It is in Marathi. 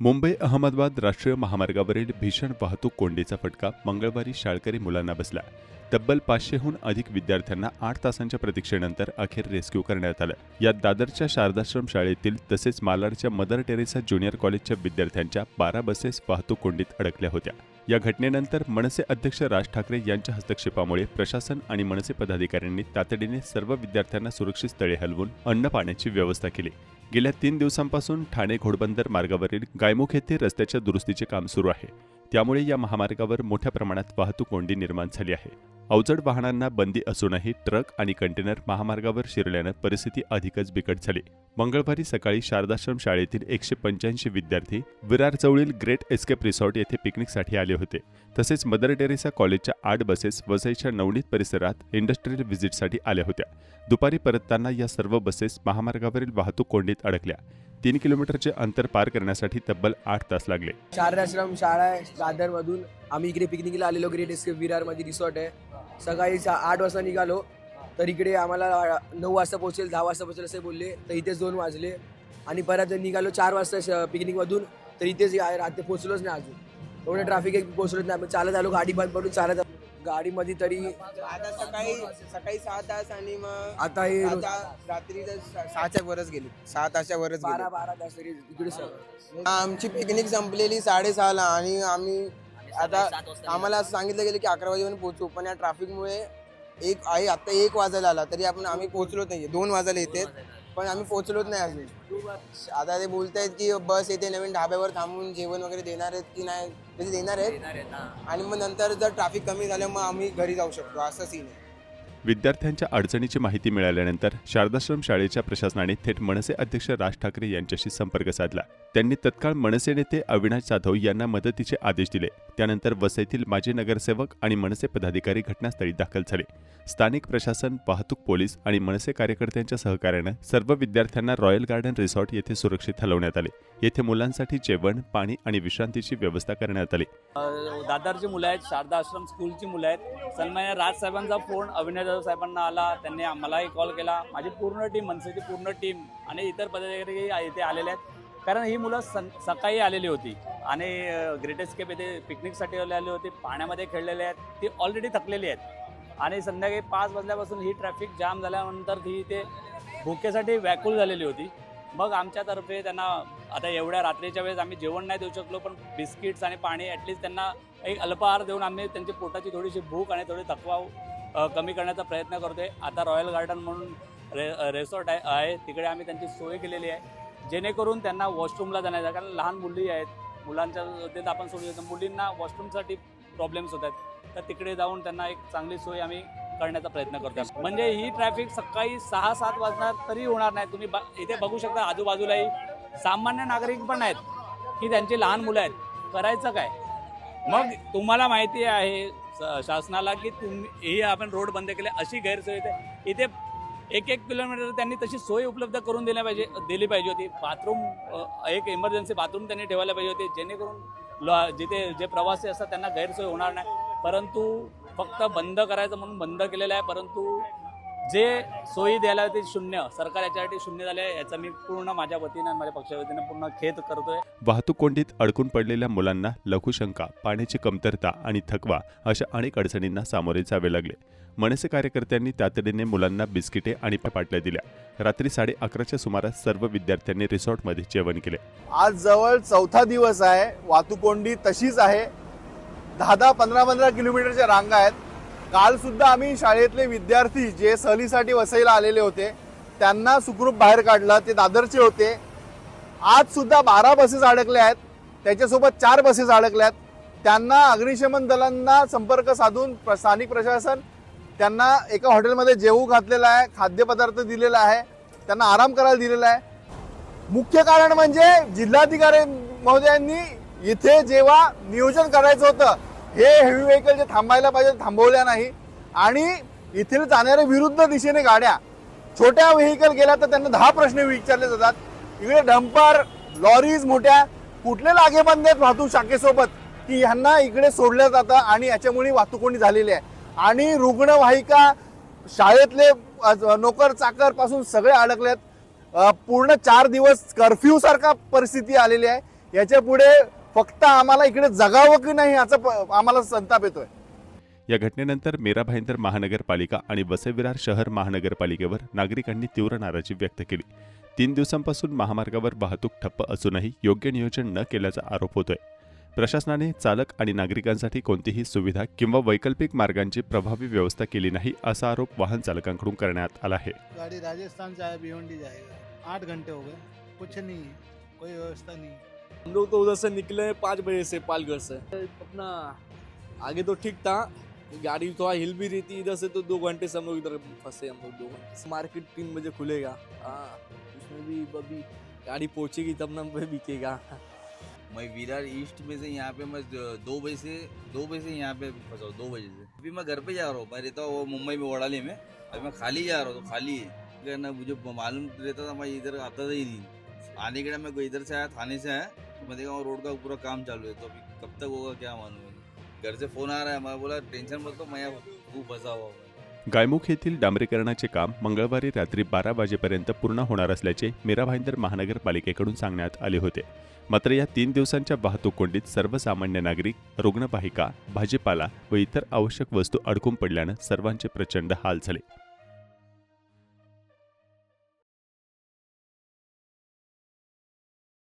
मुंबई अहमदाबाद राष्ट्रीय महामार्गावरील भीषण वाहतूक कोंडीचा फटका मंगळवारी शाळकरी मुलांना बसला. तब्बल पाचशेहून अधिक विद्यार्थ्यांना आठ तासांच्या प्रतीक्षेनंतर अखेर रेस्क्यू करण्यात आलं. यात दादरच्या शारदाश्रम शाळेतील तसेच मालाडच्या मदर टेरेसा ज्युनियर कॉलेजच्या विद्यार्थ्यांच्या बारा बसेस वाहतूक कोंडीत अडकल्या होत्या. या घटनेनंतर मनसे अध्यक्ष राज ठाकरे यांच्या हस्तक्षेपामुळे प्रशासन आणि मनसे पदाधिकाऱ्यांनी तातडीने सर्व विद्यार्थ्यांना सुरक्षित स्थळी हलवून अन्न पाण्याची व्यवस्था केली. गेल्या तीन दिवसांपासून ठाणे घोडबंदर मार्गावरील गायमुख येथे रस्त्याच्या दुरुस्तीचे काम सुरू आहे. त्यामुळे या महामार्गावर मोठ्या प्रमाणात वाहतूक कोंडी निर्माण झाली आहे. अवजड वाहनांना बंदी असूनही ट्रक आणि कंटेनर महामार्गावर शिरल्यानं परिस्थिती अधिकच बिकट झाली. मंगळवारी सकाळी शारदाश्रम शाळेतील एकशे पंच्याऐंशी विद्यार्थी विरार जवळील ग्रेट एस्केप रिसॉर्ट येथे पिकनिकसाठी आले होते. तसेच मदर टेरेसा कॉलेजच्या आठ बसेस वसईच्या नवनीत परिसरात इंडस्ट्रियल व्हिजिटसाठी आल्या होत्या. दुपारी परतताना या सर्व बसेस महामार्गावरील वाहतूक कोंडीत अडकल्या. तीन किलोमीटरचे अंतर पार करण्यासाठी तब्बल आठ तास लागले. शारदाश्रम शाळा आहे दादरमधून. आम्ही इकडे पिकनिकला आलेलो ग्रेट एस्केप विरारमध्ये रिसॉर्ट आहे. सकाळी आठ वाजता निघालो तर इकडे आम्हाला नऊ वाजता पोहोचेल दहा वाजता पोहोचेल असे बोलले तर इथेच दोन वाजले. आणि परत निघालो चार वाजता श- पिकनिकमधून तर इथेच या- रात्री पोहोचलोच नाही अजून. एवढं ट्रॅफिक एक पोहोचलोच नाही. आम्ही चालत आलो गाडी बंद पडून चालत आलो. गाडीमध्ये तरी आता सकाळी सकाळी सहा तास आणि मग आता हे आता रात्री तर सा- सहाच्या वरच गेली. सहा तासच्या वरच बारा गेली. बारा तास तरी इकडे सगळं आमची पिकनिक संपलेली साडेसहाला आणि आम्ही आता आम्हाला असं सांगितलं गेलं की अकरा वाजेपर्यंत पोहोचू पण या ट्रॅफिकमुळे एक आहे आता एक वाजायला आला तरी आपण आम्ही पोहोचलोच नाही दोन वाजायला येते पण आम्ही पोहोचलोच नाही अजून. आता ते बोलतायत की बस येते नवीन ढाब्यावर थांबून जेवण वगैरे देणार आहेत की नाही? ते देणार आहेत. आणि मग नंतर जर ट्रॅफिक कमी झालं मग आम्ही घरी जाऊ शकतो. असं सीन आहे. विद्यार्थ्यांच्या अडचणीची माहिती मिळाल्यानंतर शारदाश्रम शाळेच्या प्रशासनाने थेट मनसे अध्यक्ष राज ठाकरे यांच्याशी संपर्क साधला. त्यांनी तत्काळ मनसे नेते अविनाश जाधव यांना मदतीचे आदेश दिले. त्यानंतर वसईतील माजी नगरसेवक आणि मनसे पदाधिकारी घटनास्थळी दाखल झाले. स्थानिक प्रशासन वाहतूक पोलीस आणि मनसे कार्यकर्त्यांच्या सहकार्यानं सर्व विद्यार्थ्यांना रॉयल गार्डन रिसॉर्ट येथे सुरक्षित हलवण्यात आले. येथे मुलांसाठी जेवण पाणी आणि विश्रांतीची व्यवस्था करण्यात आली. दादरची मुलं आहेत शारदा आश्रम स्कूलची मुलं आहेत. सन्मान्य राज साहेबांचा फोन अविनाश जाधव साहेबांना आला त्यांनी आम्हालाही कॉल केला. माझी पूर्ण टीम मनसेची पूर्ण टीम आणि इतर पदाधिकारी इथे आलेले आहेत. कारण ही मुलं सं सकाळी आलेली होती आणि ग्रेटेस्केप येथे पिकनिकसाठी आलेली होती पाण्यामध्ये खेळलेले आहेत ती ऑलरेडी थकलेली आहेत. आणि संध्याकाळी पाच वाजल्यापासून ही ट्रॅफिक जाम झाल्यानंतर ती इथे भुकेसाठी व्याकुळ झालेली होती. मग आमच्यातर्फे त्यांना आता एवढ्या रात्रीच्या वेळेस आम्ही जेवण नाही देऊ शकलो पण बिस्किट्स आणि पाणी ॲटलिस्ट त्यांना एक अल्पहार देऊन आम्ही त्यांची पोटाची थोडीशी भूक आणि थोडी थकवा कमी करण्याचा प्रयत्न करतोय. आता रॉयल गार्डन म्हणून रे रेसॉर्ट आहे आहे. तिकडे आम्ही त्यांची सोय केलेली आहे. जेणेकरून त्यांना वॉशरूमला जाण्याचा कारण लहान मुली आहेत. मुलांच्या ते तर आपण सोडू शकतो. मुलींना वॉशरूमसाठी प्रॉब्लेम्स होत आहेत तर तिकडे जाऊन त्यांना एक चांगली सोय आम्ही करण्याचा प्रयत्न करतो म्हणजे ही ट्रॅफिक सकाळी सहा सात वाजणार तरी होणार नाही. तुम्ही ब- इथे बघू शकता आजूबाजूलाही सामान्य नागरिक पण आहेत. की त्यांची लहान मुलं आहेत. करायचं काय? मग तुम्हाला माहिती आहे शासनाला की तुम्ही हे आपण रोड बंद केले अशी गैरसोय इथे इथे एक एक किलोमीटर त्यांनी तशी सोय उपलब्ध करून दिल्या पाहिजे दिली पाहिजे होती. बाथरूम एक इमर्जन्सी बाथरूम त्यांनी ठेवायला पाहिजे होते जेणेकरून जिथे जे प्रवासी असतात त्यांना गैरसोय होणार नाही. परंतु फक्त बंद करायचं म्हणून बंद केलेलं आहे परंतु जे सोयी द्यायला ते शून्य. सरकार याच्यासाठी शून्य झाले याचा मी पूर्ण माझ्या वतीनं आणि माझ्या पक्षाच्या वतीनं पूर्ण खेद करतोय. वाहतूक कोंडीत अडकून पडलेल्या मुलांना लघुशंका पाण्याची कमतरता आणि थकवा अशा अनेक अडचणींना सामोरे जावे लागले. मनसे कार्यकर्त्यांनी तातडीने मुलांना बिस्किटे आणि पाटल्या दिल्या. रात्री साडे अकराच्या सुमारास सर्व विद्यार्थ्यांनी रिसॉर्टमध्ये जेवण केले. आज जवळ चौथा दिवस आहे वाहतूक कोंडी तशीच आहे. दहा दहा पंधरा पंधरा किलोमीटरच्या रांगा आहेत. काल सुद्धा आम्ही शाळेतले विद्यार्थी जे सहलीसाठी वसईला आलेले होते त्यांना सुखरूप बाहेर काढलं ते दादरचे होते. आज सुद्धा बारा बसेस अडकल्या आहेत. त्याच्यासोबत चार बसेस अडकल्यात त्यांना अग्निशमन दलांना संपर्क साधून प्र- स्थानिक प्रशासन त्यांना एका हॉटेलमध्ये जेवू घातलेलं आहे खाद्यपदार्थ दिलेला आहे त्यांना आराम करायला दिलेला आहे. मुख्य कारण म्हणजे जिल्हाधिकारी महोदयांनी इथे जेव्हा नियोजन करायचं होतं हे हेवी व्हेकल जे थांबायला पाहिजे थांबवल्या नाही. आणि इथे जाणाऱ्या विरुद्ध दिशेने गाड्या. छोट्या व्हेकल गेल्या तर त्यांना दहा प्रश्न विचारले जातात. इकडे डंपर लॉरीज मोठ्या. कुठले लागेबंद आहेत वाहतूक शाखेसोबत? की ह्यांना इकडे सोडलं जातं आणि याच्यामुळे वाहतूक झालेली आहे. आणि रुग्णवाहिका शाळेतले नोकर चाकरपासून सगळे अडकलेत. पूर्ण चार दिवस कर्फ्यू सारखा परिस्थिती आलेली आहे. याच्यापुढे फक्त आम्हाला इकडे जगावं की नाही याचा आम्हाला संताप येतोय. या घटनेनंतर मीरा भाईंदर महानगरपालिका आणि वसई विरार शहर महानगरपालिकेवर नागरिकांनी तीव्र नाराजी व्यक्त केली. तीन दिवसांपासून महामार्गावर वाहतूक ठप्प असूनही योग्य नियोजन न केल्याचा आरोप होतोय. प्रशासनाने चालक आणि नागरिकांसाठी कोणतीही सुविधा किंवा वैकल्पिक मार्गांची प्रभावी व्यवस्था केली नाही असा आरोप वाहन चालकांकडून करण्यात आला है गाड़ी राजस्थान भिवंडी जाएगा आठ घंटे हो गए. कुछ नहीं कोई व्यवस्था नहीं. हम लोग तो उधर से निकले पाँच बजे से पालगढ़ से। अपना, आगे तो ठीक था, गाड़ी थोड़ा हिल भी रही थी इधर से तो दो घंटे से हम लोग इधर फंसे हम लोग दो घंटे मार्केट तीन बजे खुलेगा। हाँ उसमें भी, अभी गाड़ी पहुंचेगी तब ना वह बिकेगा। मैं विरार ईस्ट में से यहाँ पे मैं दो बजे से, दो बजे से यहाँ पे फंसा हूँ, दो बजे से। अभी मैं घर पे जा रहा हूँ, मैं रहता हूँ वो मुंबई में वड़ाली में। अभी मैं खाली जा रहा हूँ तो खाली है। ना, मुझे मालूम रहता था, मैं इधर आता था ही नहीं। अलीगढ़ में कोई इधर से आया थाने से आया मैं देखा रोड का पूरा काम चालू है तो अभी कब तक होगा क्या मालूम घर से फोन आ रहा है मैं बोला टेंशन मत लो मैं यहाँ खूप हुआ गायमुख येथील डांबरीकरणाचे काम मंगळवारी रात्री बारा वाजेपर्यंत पूर्ण होणार असल्याचे मीरा भाईंदर महानगरपालिकेकडून सांगण्यात आले होते. मात्र या तीन दिवसांच्या वाहतूक कोंडीत सर्वसामान्य नागरिक रुग्णवाहिका भाजीपाला व इतर आवश्यक वस्तू अडकून पडल्यानं सर्वांचे प्रचंड हाल झाले.